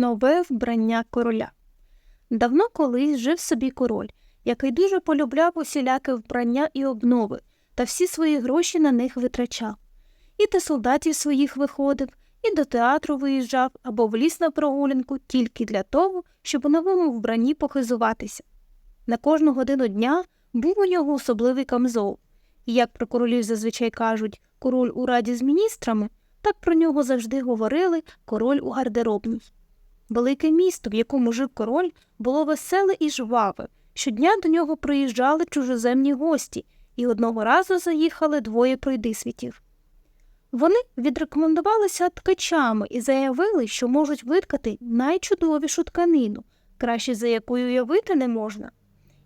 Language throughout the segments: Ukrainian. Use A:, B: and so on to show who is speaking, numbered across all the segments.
A: Нове вбрання короля. Давно колись жив собі король, який дуже полюбляв усіляке вбрання і обнови, та всі свої гроші на них витрачав. І до солдатів своїх виходив, і до театру виїжджав або в ліс на прогулянку тільки для того, щоб у новому вбранні похизуватися. На кожну годину дня був у нього особливий камзол, і як про королів зазвичай кажуть король у раді з міністрами, так про нього завжди говорили король у гардеробній. Велике місто, в якому жив король, було веселе і жваве. Щодня до нього приїжджали чужоземні гості, і одного разу заїхали двоє пройдисвітів. Вони відрекомендувалися ткачами і заявили, що можуть виткати найчудовішу тканину, краще за якою уявити не можна.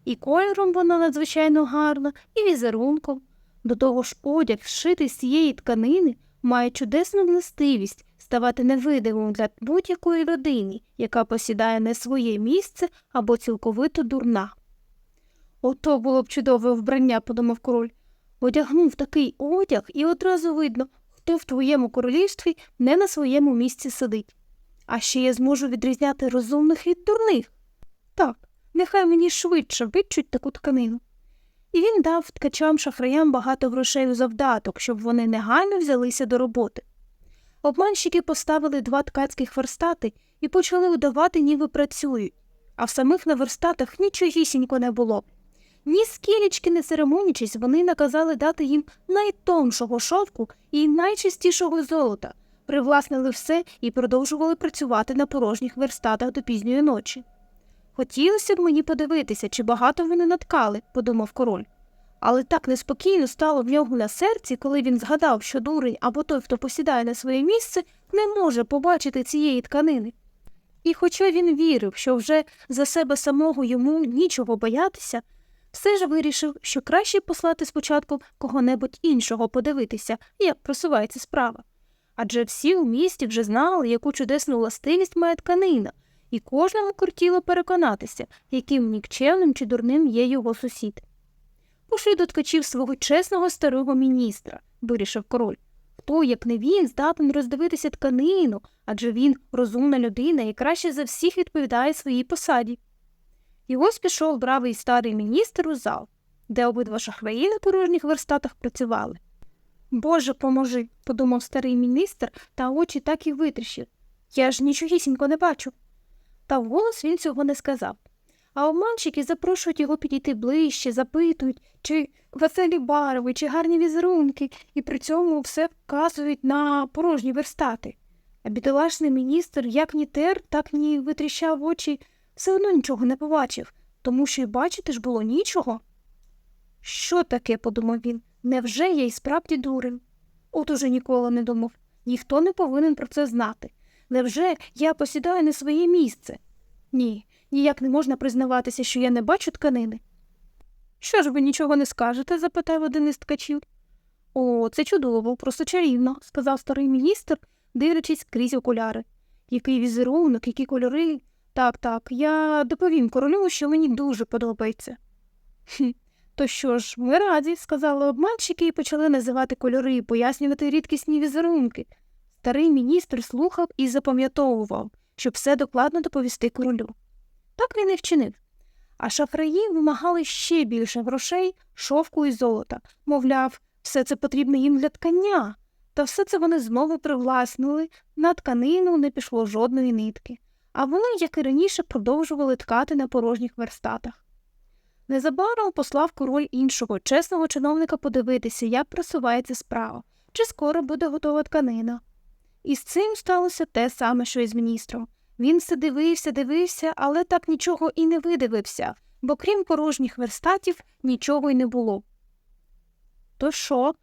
A: І кольором вона надзвичайно гарна, і візерунком. До того ж, одяг, зшитий з цієї тканини, має чудесну властивість ставати невидимим для будь-якої людини, яка посідає не своє місце або цілковито дурна. Ото було б чудове вбрання, подумав король. Одягнув такий одяг, і одразу видно, хто в твоєму королівстві не на своєму місці сидить. А ще я зможу відрізняти розумних від дурних. Так, нехай мені швидше вичуть таку тканину. І він дав ткачам шахраям багато грошей у завдаток, щоб вони негайно взялися до роботи. Обманщики поставили два ткацьких верстати і почали удавати, ніби працюють, а в самих на верстатах нічогісінько не було. Ні скілічки не церемонячись, вони наказали дати їм найтоншого шовку і найчистішого золота, привласнили все і продовжували працювати на порожніх верстатах до пізньої ночі. Хотілося б мені подивитися, чи багато вони наткали, подумав король. Але так неспокійно стало в нього на серці, коли він згадав, що дурень або той, хто посідає на своє місце, не може побачити цієї тканини. І хоча він вірив, що вже за себе самого йому нічого боятися, все ж вирішив, що краще послати спочатку кого-небудь іншого подивитися, як просувається справа. Адже всі у місті вже знали, яку чудесну властивість має тканина, і кожному кортіло переконатися, яким нікчемним чи дурним є його сусід. Пошли до ткачів свого чесного старого міністра, вирішив король. Хто, як не він, здатен роздивитися тканину, адже він розумна людина і краще за всіх відповідає своїй посаді. І ось пішов бравий старий міністр у зал, де обидва шахраї на порожніх верстатах працювали. Боже, поможи, подумав старий міністр, та очі так і витріщив. Я ж нічогісінько не бачу. Та вголос він цього не сказав. А обманщики запрошують його підійти ближче, запитують, чи веселі барви, чи гарні візерунки, і при цьому все вказують на порожні верстати. А бідолашний міністр як ні тер, так ні витріщав очі, все одно нічого не побачив, тому що й бачити ж було нічого. Що таке, подумав він, невже я й справді дурень? От уже ніколи не думав. Ніхто не повинен про це знати. Невже я посідаю не своє місце? Ні, ніяк не можна признаватися, що я не бачу тканини. Що ж ви нічого не скажете? запитав один із ткачів. О, це чудово, просто чарівно, сказав старий міністр, дивлячись крізь окуляри. Який візерунок, які кольори. Так, так, я доповім королю, що мені дуже подобається. «Хм, То що ж, ми раді, сказали обманщики і почали називати кольори, пояснювати рідкісні візерунки. Старий міністр слухав і запам'ятовував, щоб все докладно доповісти королю. Так він і вчинив. А шахраї вимагали ще більше грошей, шовку і золота. Мовляв, все це потрібно їм для ткання. Та все це вони знову привласнили, на тканину не пішло жодної нитки, а вони, як і раніше, продовжували ткати на порожніх верстатах. Незабаром послав король іншого чесного чиновника подивитися, як просувається справа, чи скоро буде готова тканина. І з цим сталося те саме, що і з міністром. Він все дивився, дивився, але так нічого і не видивився, бо крім порожніх верстатів нічого й не було. То що?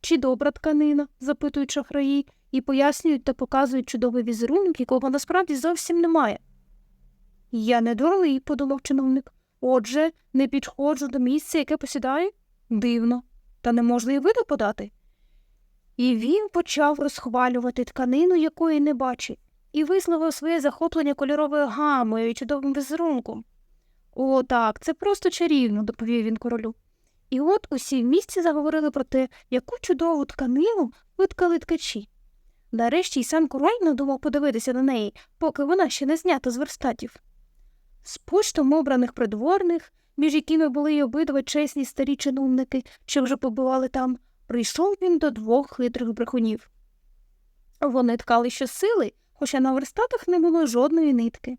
A: Чи добра тканина? запитують шахраї, і пояснюють та показують чудовий візерунок, якого насправді зовсім немає. Я не дурний, подумав чиновник. Отже, не підходжу до місця, яке посідаю? Дивно, та не можна й виду подати. І він почав розхвалювати тканину, якої не бачить, і висловив своє захоплення кольоровою гамою і чудовим візерунком. О, так, це просто чарівно, доповів він королю. І от усі в місті заговорили про те, яку чудову тканину виткали ткачі. Нарешті й сам король надумав подивитися на неї, поки вона ще не знята з верстатів. З поштом обраних придворних, між якими були й обидва чесні старі чиновники, що вже побували там, прийшов він до двох хитрих брехунів. Вони ткали щосили, хоча на верстатах не було жодної нитки.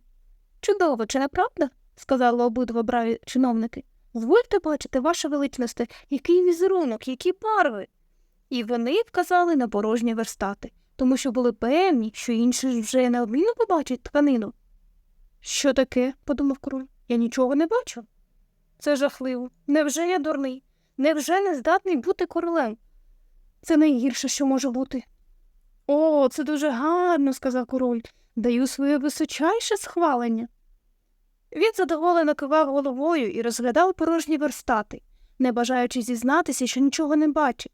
A: Чудово, чи не правда? сказали обидва браві чиновники. Звольте бачити, ваша величність, який візерунок, які барви. І вони вказали на порожні верстати, тому що були певні, що інші вже неодмінно побачать тканину. Що таке? подумав король. Я нічого не бачу. Це жахливо. Невже я дурний? Невже не здатний бути королем? Це найгірше, що може бути. О, це дуже гарно, сказав король. Даю своє височайше схвалення. Він задоволено кивав головою і розглядав порожні верстати, не бажаючи зізнатися, що нічого не бачить.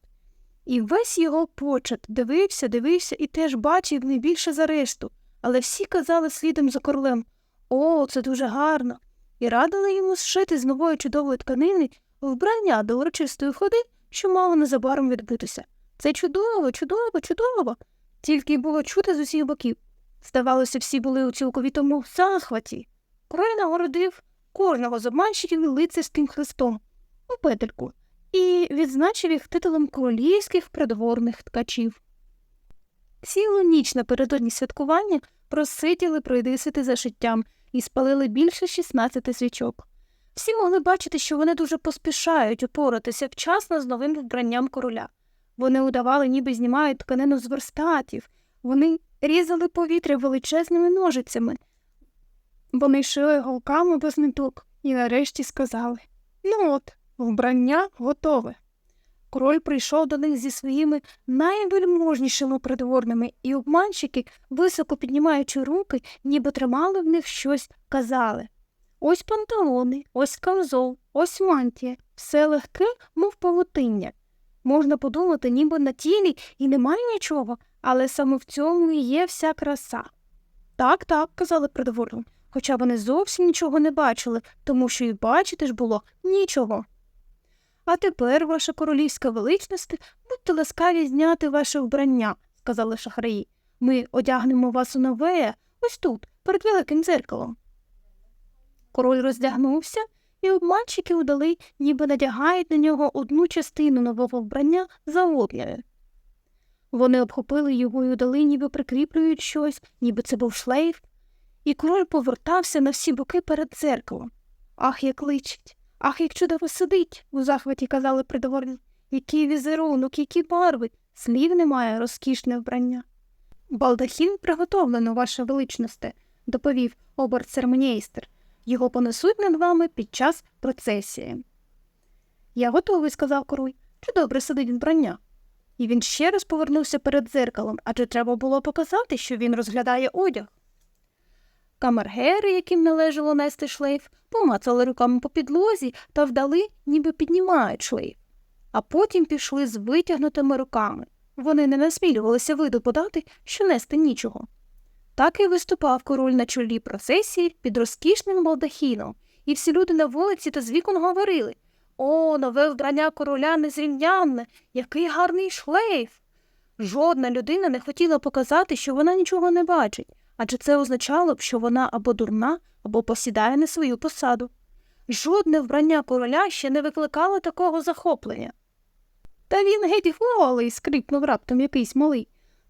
A: І весь його почет дивився, дивився і теж бачив не більше за решту, але всі казали слідом за королем О, це дуже гарно, і радили йому зшити з нової чудової тканини вбрання до урочистої ходи, що мало незабаром відбутися. Це чудово, чудово, чудово. Тільки й було чути з усіх боків. Здавалося, всі були у цілковітому захваті. Король нагородив кожного з обманщиків лицарським хрестом у петельку і відзначив їх титулом королівських придворних ткачів. Цілу ніч напередодні святкування просиділи пройдисити за шиттям і спалили більше 16 свічок. Всі могли бачити, що вони дуже поспішають упоратися вчасно з новим вбранням короля. Вони удавали, ніби знімають тканину з верстатів, вони різали повітря величезними ножицями. Вони шили голками без ниток і нарешті сказали Ну от, вбрання готове. Король прийшов до них зі своїми найвельможнішими придворними, і обманщики, високо піднімаючи руки, ніби тримали в них щось, казали Ось панталони, ось камзол, ось мантія, все легке, мов павутиння. Можна подумати, ніби на тілі і немає нічого, але саме в цьому і є вся краса. Так, так, казали придворні, хоча вони зовсім нічого не бачили, тому що і бачити ж було нічого. А тепер, ваша королівська величність, будьте ласкаві зняти ваше вбрання, сказали шахраї. Ми одягнемо вас у нове, ось тут, перед великим дзеркалом. Король роздягнувся, і обманщики удали, ніби надягають на нього одну частину нового вбрання за одною. Вони обхопили його і удали, ніби прикріплюють щось, ніби це був шлейф, і король повертався на всі боки перед дзеркалом. Ах, як личить, ах, як чудово сидить, у захваті казали придворні. Який візерунок, які барви, слів немає, розкішне вбрання. Балдахін приготовлено, ваша величносте, доповів оберцермонєйстер. Його понесуть над вами під час процесії. Я готовий, сказав король. Чи добре сидить вбрання? І він ще раз повернувся перед дзеркалом, адже треба було показати, що він розглядає одяг. Камергери, яким належало нести шлейф, помацали руками по підлозі та вдали, ніби піднімають шлейф, а потім пішли з витягнутими руками. Вони не насмілювалися виду подати, що нести нічого. Так і виступав король на чолі процесії під розкішним балдахіном, і всі люди на вулиці та з вікон говорили О, нове вбрання короля незрівнянне, який гарний шлейф. Жодна людина не хотіла показати, що вона нічого не бачить, адже це означало б, що вона або дурна, або посідає на свою посаду. Жодне вбрання короля ще не викликало такого захоплення. Та він геть голий, скрикнув раптом якийсь малий.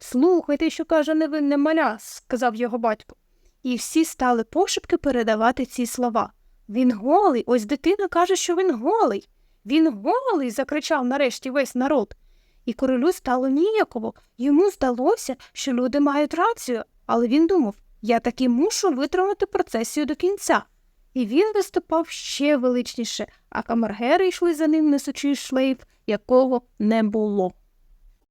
A: Слухайте, що каже невинне маля, сказав його батько. І всі стали пошепки передавати ці слова. Він голий, ось дитина каже, що він голий. Він голий. закричав нарешті весь народ. І королю стало ніяково. Йому здалося, що люди мають рацію, але він думав я таки мушу витримати процесію до кінця. І він виступав ще величніше, а камергери йшли за ним, несучи шлейф, якого не було.